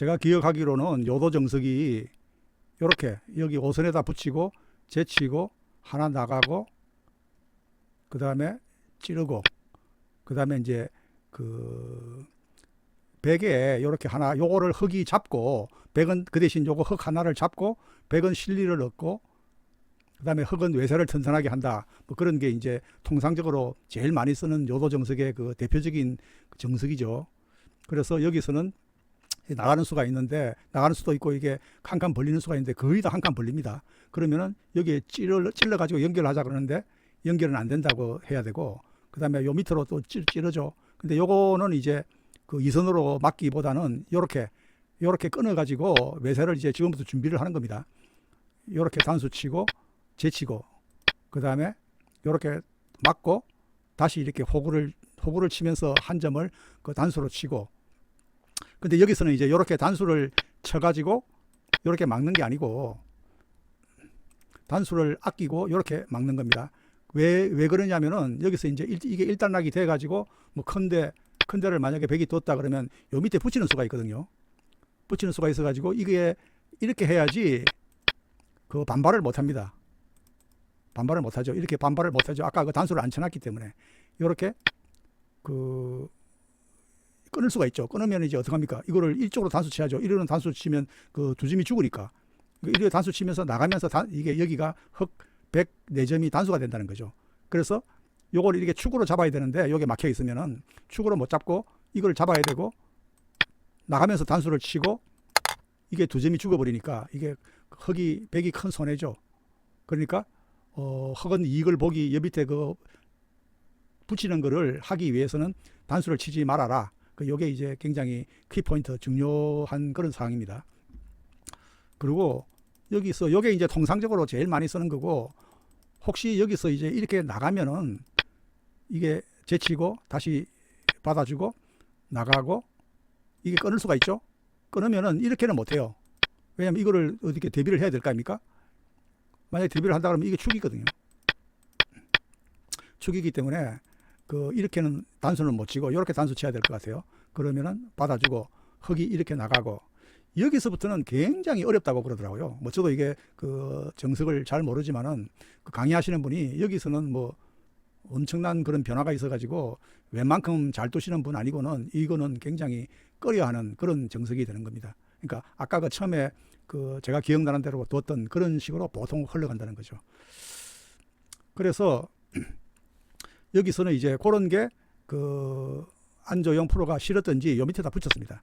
제가 기억하기로는 요도 정석이 이렇게 여기 오선에다 붙이고 제치고 하나 나가고 그 다음에 찌르고 그 다음에 이제 그 백에 이렇게 하나 요거를 흙이 잡고 백은 그 대신 요거 흙 하나를 잡고 백은 실리를 넣고 그 다음에 흙은 외세를 튼튼하게 한다. 뭐 그런 게 이제 통상적으로 제일 많이 쓰는 요도 정석의 그 대표적인 정석이죠. 그래서 여기서는 나가는 수가 있는데 나가는 수도 있고 이게 한 칸 벌리는 수가 있는데 거의 다 한 칸 벌립니다. 그러면은 여기에 찔러 찔러 가지고 연결하자 그러는데 연결은 안 된다고 해야 되고 그다음에 요 밑으로 또 찌, 찌르죠. 근데 요거는 이제 그 이선으로 막기보다는 요렇게 요렇게 끊어 가지고 외세를 이제 지금부터 준비를 하는 겁니다. 요렇게 단수 치고 제치고 그다음에 요렇게 막고 다시 이렇게 호구를 호구를 치면서 한 점을 그 단수로 치고 근데 여기서는 이제 이렇게 단수를 쳐가지고 이렇게 막는 게 아니고 단수를 아끼고 이렇게 막는 겁니다. 왜, 왜 그러냐면은 여기서 이제 일, 이게 일단락이 돼가지고 뭐 큰데, 큰데를 만약에 백이 뒀다 그러면 요 밑에 붙이는 수가 있거든요. 붙이는 수가 있어가지고 이게 이렇게 해야지 그 반발을 못 합니다. 반발을 못 하죠. 이렇게 반발을 못 하죠. 아까 그 단수를 안 쳐놨기 때문에. 이렇게 그 끊을 수가 있죠. 끊으면 이제 어떡합니까? 이거를 이쪽으로 단수 쳐야죠. 이러는 단수 치면 그 두 점이 죽으니까. 이래 단수 치면서 나가면서 단, 이게 여기가 흑, 백, 네 점이 단수가 된다는 거죠. 그래서 요걸 이렇게 축으로 잡아야 되는데 여기 막혀 있으면은 축으로 못 잡고 이걸 잡아야 되고 나가면서 단수를 치고 이게 두 점이 죽어버리니까 이게 흑이 백이 큰 손해죠. 그러니까 어, 흑은 이익을 보기 옆 밑에 그 붙이는 거를 하기 위해서는 단수를 치지 말아라. 그 요게 이제 굉장히 키포인트 중요한 그런 사항입니다. 그리고 여기서 요게 이제 통상적으로 제일 많이 쓰는 거고 혹시 여기서 이제 이렇게 나가면은 이게 제치고 다시 받아주고 나가고 이게 끊을 수가 있죠. 끊으면은 이렇게는 못해요. 왜냐면 이거를 어떻게 대비를 해야 될 거 아닙니까? 만약에 대비를 한다 그러면 이게 축이거든요. 축이기 때문에 그 이렇게는 단수는 못 치고 이렇게 단수 쳐야 될 것 같아요. 그러면은 받아주고 흙이 이렇게 나가고 여기서부터는 굉장히 어렵다고 그러더라고요. 뭐 저도 이게 그 정석을 잘 모르지만은 그 강의하시는 분이 여기서는 뭐 엄청난 그런 변화가 있어가지고 웬만큼 잘 두시는 분 아니고는 이거는 굉장히 꺼려하는 그런 정석이 되는 겁니다. 그러니까 아까 그 처음에 그 제가 기억나는 대로 뒀던 그런 식으로 보통 흘러간다는 거죠. 그래서 여기서는 이제 그런 게그 안조영 프로가 싫었던지 요 밑에다 붙였습니다.